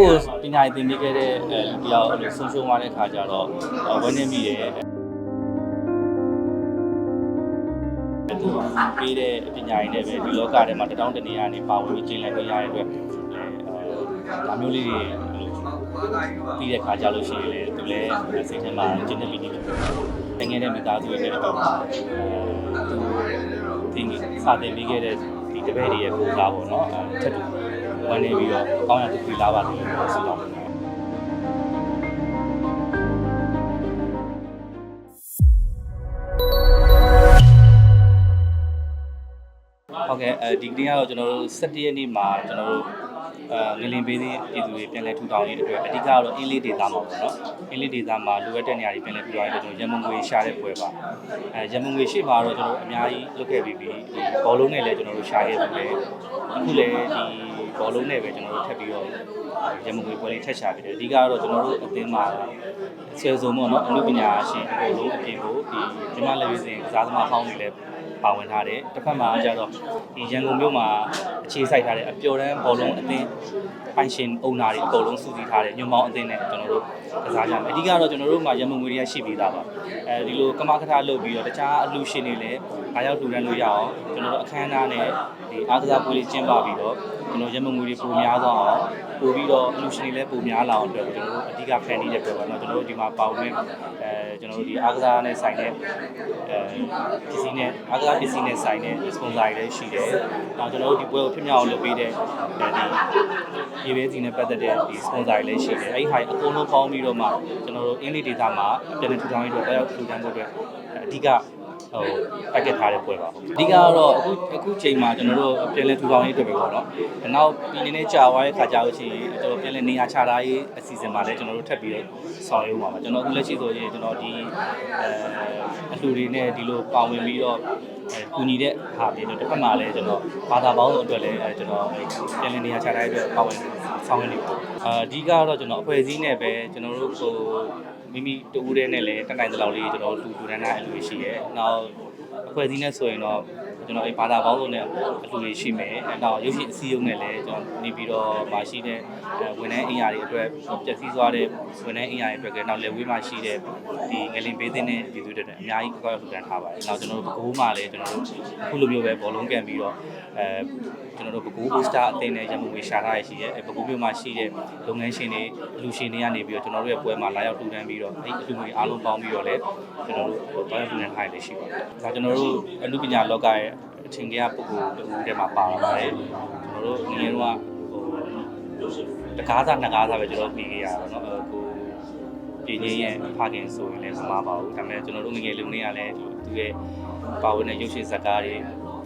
ကိုယ်ပညာရေးသင်ပေးခဲ့တဲ့အဲလူတစ်ယောက်အဲ့လိုဆုံးရှုံးသွားတဲ့ခါကျတော့အဲဝန်းနေမိတယ်သူပေးတဲ့ပညာရေးနဲ့ပဲဒီလောကထဲမှာတတောင်းတနေရနေပါဝင်ပြီးကျင်းလည်ခွင့်ရတဲ့အတွက်အဲဒါမျိုးလေးတွေပြီးတဲ့ခါကြလို့ရှိရင်လေသူလည်းစိတ်ထဲမှာကျင်းနေပြီးနေတယ်တကယ်နဲ့မိသားစုရဲ့အတွက်သူဒီစာသင်ပေးခဲ့တဲ့ဒီတပည့်တွေရဲ့ကိုယ်စားပေါ့နော်အဲထက်တူ ဝန်းနေပြီးတော့ကောင်းရတူပြီးလာပါစေလို့ဆုတောင်းပါတယ်ဟုတ်ကဲ့အဲဒီကနေ့ကတော့ကျွန်တော်တို့17ရက်နေ့မှာကျွန်တော်တို့အဲ ငလင်ပေးသေးပြည်သူတွေပြန်လဲထူထောင်ရေးအတွက်အဓိကကတော့အင်းလေးဒေသမှာပေါ့နော်အင်းလေးဒေသမှာလိုအပ်တဲ့နေရာတွေပြန်လဲထူထောင်ရေးအတွက်ကျွန်တော်ရန်မုံငွေရှာတဲ့ပွဲပါအဲရန်မုံငွေရှေ့မှာတော့ကျွန်တော်တို့အများကြီးလုပ်ခဲ့ပြီးပြီဘောလုံးနဲ့လည်းကျွန်တော်တို့ရှာခဲ့ပြီးတယ်အခုလည်းဒီဘောလုံးနဲ့ပဲကျွန်တော်တို့ထပ်ပြီးတော့ရန်မုံငွေပွဲလေးထက်ရှာပြီးတယ်အဓိကကတော့ကျွန်တော်တို့အသင်းမှာဆယ်စုံပေါ့နော်အမှုပညာရှင်အကုန်လုံးအပြင်ကိုဒီဂျမလက်ရွေးစင်ကစားသမားဟောင်းတွေလည်း ပါဝင်ထားတယ်တစ်ဖက်မှာကျတော့ဒီရန်ကုန်မြို့မှာအခြေစိုက်ထားတဲ့အပျော်တမ်းဘောလုံးအသင်းပိုင်ရှင်အုံနာတွေအကုန်လုံးစုစည်းထားတဲ့ညွန်မောင်းအသင်းနဲ့ကျွန်တော်တို့ကစားကြမယ်အဓိကတော့ကျွန်တော်တို့မှာရန်ကုန်ငွေတွေကရှိပြီးသားပါအဲဒီလိုကမကထလုပ်ပြီးတော့တခြားအလူရှင်တွေလည်းအားရောက်လှူဒန်းလို့ရအောင်ကျွန်တော်တို့အခမ်းအနားနဲ့ဒီအားကစားပွဲလေးကျင်းပပြီးတော့ ကျွန်တော်ရန်ကုန်ငွေတွေပုံများသွားအောင်ပို့ပြီးတော့အလူရှင်တွေလည်းပုံများလာအောင်အတွက်ကျွန်တော်တို့အဓိကဖန်တီးတဲ့ပွဲပါတော့ကျွန်တော်တို့ဒီမှာပေါဝင်အဲကျွန်တော်တို့ဒီအားကစားနဲ့ဆိုင်တဲ့အဲပစ္စည်းနဲ့အားကစားပစ္စည်းနဲ့ဆိုင်တဲ့ sponsor တွေလည်းရှိတယ်။နောက်ကျွန်တော်တို့ဒီပွဲကိုဖြစ်မြောက်အောင်လုပ်ပေးတဲ့အဲဒီရေဘေးစီနဲ့ပတ်သက်တဲ့ဒီ sponsor တွေလည်းရှိတယ်။အဲဒီဟာအကုန်လုံးပေါင်းပြီးတော့မှကျွန်တော်တို့အင်းလီဒေတာမှာပြန်လည်ထူထောင်ရေးအတွက်တရားထူထောင်ဖို့အတွက်အဓိက ဟိုပတ်ကက်ထားတဲ့ပွဲပါဟုတ်အဓိကကတော့အခုအခုချိန်မှာကျွန်တော်တို့ပြန်လည်ထူထောင်ရေးအတွက်ပဲပေါ့နော်။နောက်ပြည်နေနဲ့ကြာသွားတဲ့ခါကြာလို့ရှိရင်ကျွန်တော်ပြန်လည်နေရာချထားရေးအစီအစဉ်မှာလည်းကျွန်တော်တို့ထပ်ပြီးတော့ဆောင်ရွက်ပါမှာကျွန်တော်အခုလက်ရှိဆိုရင်ကျွန်တော်ဒီအဲအလှူတွေနဲ့ဒီလိုပါဝင်ပြီးတော့အဲကူညီတဲ့ဟာတွေတော့တစ်ဖက်မှာလည်းကျွန်တော်ဘာသာပေါင်းစုံအတွက်လည်းအဲကျွန်တော်ပြန်လည်နေရာချထားရေးအတွက်ပါဝင် ဆောင်ရွက်နေပါအာအဓိကတော့ကျွန်တော်အဖွဲ့အစည်းနဲ့ပဲကျွန်တော်တို့ဟိုမိမိတူဦးတဲ့နဲ့လည်းတက်နိုင်တဲ့လောက်လေးကျွန်တော်တူတူတန်းတန်းအလှူရှိရဲ။နောက်အဖွဲ့အစည်းနဲ့ဆိုရင်တော့ ကျွန်တော်အဲဘာသာပေါင်းစုံနဲ့အလှူတွေရှိမယ်။နောက်ရုပ်ရှင်အစည်းအရုံးနဲ့လည်းကျွန်တော်နေပြီးတော့မှာရှိတဲ့အဲဝန်ထမ်းအင်အားတွေအတွက်ပျက်စီးသွားတဲ့ဝန်ထမ်းအင်အားတွေအတွက်နောက်လက်ဝေးမှာရှိတဲ့ဒီငလင်ပေးတဲ့နဲ့ပြည်သူတွေအတွက်အများကြီးကောက်ရောက်လှူဒန်းထားပါတယ်။နောက်ကျွန်တော်တို့ဘကိုးမှာလည်းကျွန်တော်တို့အခုလိုမျိုးပဲဘောလုံးကန်ပြီးတော့အဲကျွန်တော်တို့ဘကိုး booster အသင်းနဲ့ရမုံဝေရှာထားရရှိရဲ။ဘကိုးမြို့မှာရှိတဲ့လုပ်ငန်းရှင်တွေလူရှင်တွေကနေပြီးတော့ကျွန်တော်တို့ရဲ့ပွဲမှာလာရောက်လှူဒန်းပြီးတော့အဲ့ဒီအလှူငွေအားလုံးပေါင်းပြီးတော့လည်းကျွန်တော်တို့ဟိုတောင်းလှူဒန်းထားရလည်းရှိပါတယ်။ဒါကျွန်တော်တို့အမှုပညာလောကရဲ့ အထင်ကြီးပုဂ္ဂိုလ်တူထဲမှာပါလာပါတယ်။ကျွန်တော်တို့ငယ်တော့ဟိုတကားစားနှစ်ကားစားပဲကျွန်တော်ပြီးခဲ့ရတာเนาะကိုပြည်ငင်းရဲ့ဖခင်ဆိုရင်လည်းမမပါဘူးဒါပေမဲ့ကျွန်တော်တို့ငငယ်လုံးလေးကလည်းသူရဲ့ပါဝင်တဲ့ရုပ်ရှင်ဇာတ်ကားတွေ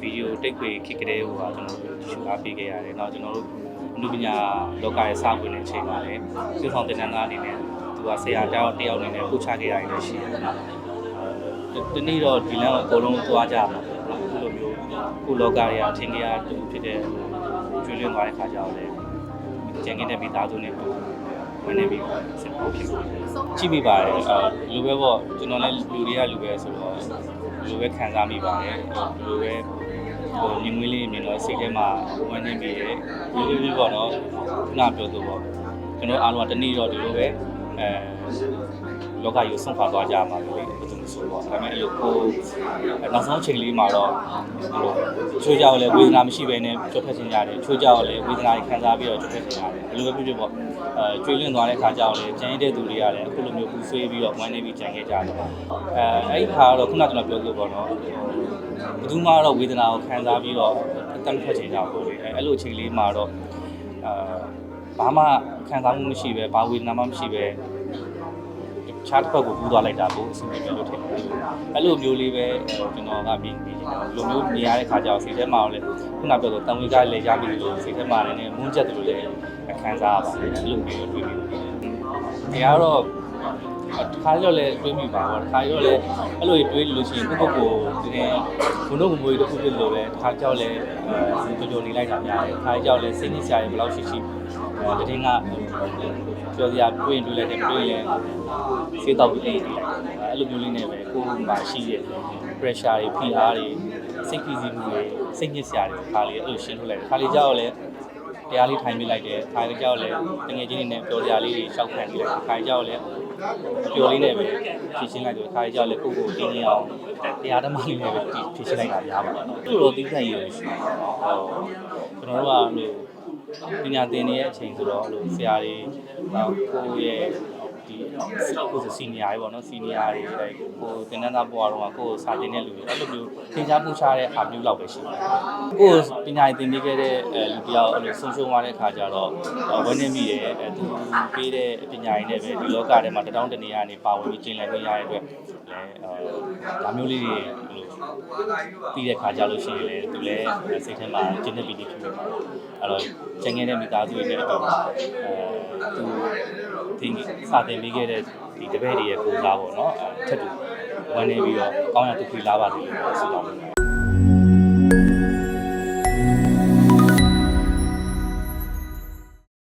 ဗီဒီယိုတိတ်ခွေခစ်ကလေးဟိုဟာကျွန်တော်တို့ရှုအားပေးခဲ့ရတယ်။နောက်ကျွန်တော်တို့အမှုပညာလောကရဲ့စဝင်တဲ့အချိန်မှာလည်းစစ်ဆောင်တင်နန်းသားအနေနဲ့သူကဆရာတောက်တယောက်အနေနဲ့ပို့ချခဲ့ရတယ်လည်းရှိတယ်နော်။ဒီနေ့တော့ဒီလမ်းကိုအကုန်လုံးသွားကြမှာပေါ့နော်အခု လိုမျိုးခုလောကတွေကအထင်ကြီးအတူဖြစ်တဲ့ကျွေးလွင့်သွားတဲ့ခါကျတော့လေကျန်ခဲ့တဲ့မိသားစုနဲ့တူဝင်နေပြီးစစ်ဖို့ဖြစ်ကြည့်မိပါတယ်အဲလူပဲပေါ့ကျွန်တော်လည်းလူတွေကလူပဲဆိုတော့လူပဲခံစားမိပါတယ်လူပဲဟိုမြင်မွေးလေးမြင်တော့စိတ်ထဲမှာဝင်နေပြီးတယ်လူလူလေးပေါ့နော်ခုနပြောသူပေါ့ကျွန်တော်အားလုံးကတနေ့တော့ဒီလိုပဲ အဲလောကကြီးကိုဆုံးခွာသွားကြမှာလို့ဘယ်သူမှဆိုတော့ဒါပေမဲ့အဲ့လိုကိုနောက်ဆုံးချိန်လေးမှာတော့ချိုးကြောက်လည်းဝေဒနာမရှိဘဲနဲ့ကြွထွက်ချင်ကြတယ်ချိုးကြောက်လည်းဝေဒနာတွေခံစားပြီးတော့ကြွထွက်ချင်ကြတယ်ဘယ်လိုပဲဖြစ်ဖြစ်ပေါ့အဲကျွေးလွင့်သွားတဲ့ခါကြောက်လည်းကြံရတဲ့သူတွေကလည်းအခုလိုမျိုးပူဆွေးပြီးတော့ဝမ်းနေပြီးကြံခဲ့ကြတယ်အဲအဲ့ဒီခါကတော့ခုနကကျွန်တော်ပြောလို့ပေါ့နော်ဘယ်သူမှတော့ဝေဒနာကိုခံစားပြီးတော့အတမ်းထွက်ချင်ကြဘူးလေအဲ့လိုအချိန်လေးမှာတော့အဲ ဘာမှခံစားမှုမရှိပဲဘာဝေဒနာမှမရှိပဲခြားတစ်ဖက်ကိုပူးသွားလိုက်တာကိုအဆင်ပြေမယ်လို့ထင်တယ်။အဲ့လိုမျိုးလေးပဲကျွန်တော်ကမြင်ပြီးနေတာ။လိုမျိုးနေရတဲ့ခါကျတော့စိတ်ထဲမှာလည်းခုနပြောတော့တန်ဝေကလည်းရပြီလို့စိတ်ထဲမှာလည်းမွန်းချက်တယ်လို့လည်းခံစားရပါတယ်။အဲ့လိုမျိုးတွေ့ပြီး။ဒီကတော့ တစ်ခါတော့လည်းတွေးမိပါတော့တစ်ခါတော့လည်းအဲ့လိုတွေးလို့ရှိရင်ကိုယ့်ကိုယ်ကိုဒီနေ့ဘုံတို့ကမွေးတစ်ခုဖြစ်လို့ပဲတစ်ခါကြောက်လဲကြော်ကြော်နေလိုက်တာများတယ်တစ်ခါကြောက်လဲစိတ်နဲ့ဆရာတွေဘယ်လောက်ရှိရှိတတိငါပြောစရာတွေးရင်တွေးလိုက်တယ်မတွေးရင်စေးတော့ပြီးအိတ်နေလိုက်အဲ့လိုမျိုးလေးနဲ့ပဲကိုယ်မှာရှိတဲ့ pressure တွေဖိအားတွေစိတ်ဖိစီးမှုတွေစိတ်ညစ်စရာတွေခါလေးအဲ့လိုရှင်းထုတ်လိုက်တယ်ခါလေးကြောက်လဲတရားလေးထိုင်ပြလိုက်တယ်ခါကြောက်လဲတငယ်ချင်းတွေနဲ့ပြောစရာလေးတွေရှောက်ခံပြလိုက်တယ်ခါကြောက်လဲအ ပျော်လေးနဲ့ပဲဖြည့်ရှင်းလိုက်တယ်ခါကြောက်လဲကိုယ့်ကိုယ်တင်းတင်းအောင်တရားဓမ္မလေးနဲ့ပဲဖြည့်ရှင်းလိုက်တာများပါတော့သူ့လိုသီးသန့်ရည်ရရှိတယ်ဟုတ်ကျွန်တော်တို့ကမျိုးပညာသင်နေတဲ့အချိန်ဆိုတော့အဲ့လိုဆရာတွေကိုယ့်ရဲ့ ဒီကိုယ်စီနီယာတွေပေါ့နော်စီနီယာတွေအဲကိုသင်တန်းသားဘွားတော့ကိုယ်စာသင်တဲ့လူတွေအဲ့လိုမျိုးသင်ကြားပူချတဲ့အားမျိုးလောက်ပဲရှိတယ်။ကိုယ်ပညာရေးသင်ပေးခဲ့တဲ့အဲလူတယောက်အဲ့လိုဆုံးရှုံးသွားတဲ့ခါကျတော့ဝန်းနေမိတယ်အဲသူပေးတဲ့ပညာရေးနဲ့ပဲဒီလောကထဲမှာတထောင်တနေရာနေပါဝင်ပြီးကျင့်လည်ခွင့်ရတဲ့အတွက်လည်းအဲဒါမျိုးလေးတွေအဲ့လိုပြီးတဲ့ခါကျလို့ရှိရင်လည်းသူလည်းစိတ်ထဲမှာကျင့်တဲ့ပီတိဖြစ်ဖြစ်ပါတယ်။အဲ့တော့ကျန်ခဲ့တဲ့မိသားစုတွေနဲ့အတူအဲသူ ဒီစာသင်ပေးခဲ့တဲ့ဒီတပည့်တွေရဲ့ပူစားပေါ့နော်အဲထက်တူဝန်းနေပြီးတော့ကောင်းရသူခွေလာပါစေလို့ဆုတောင်းပါတယ်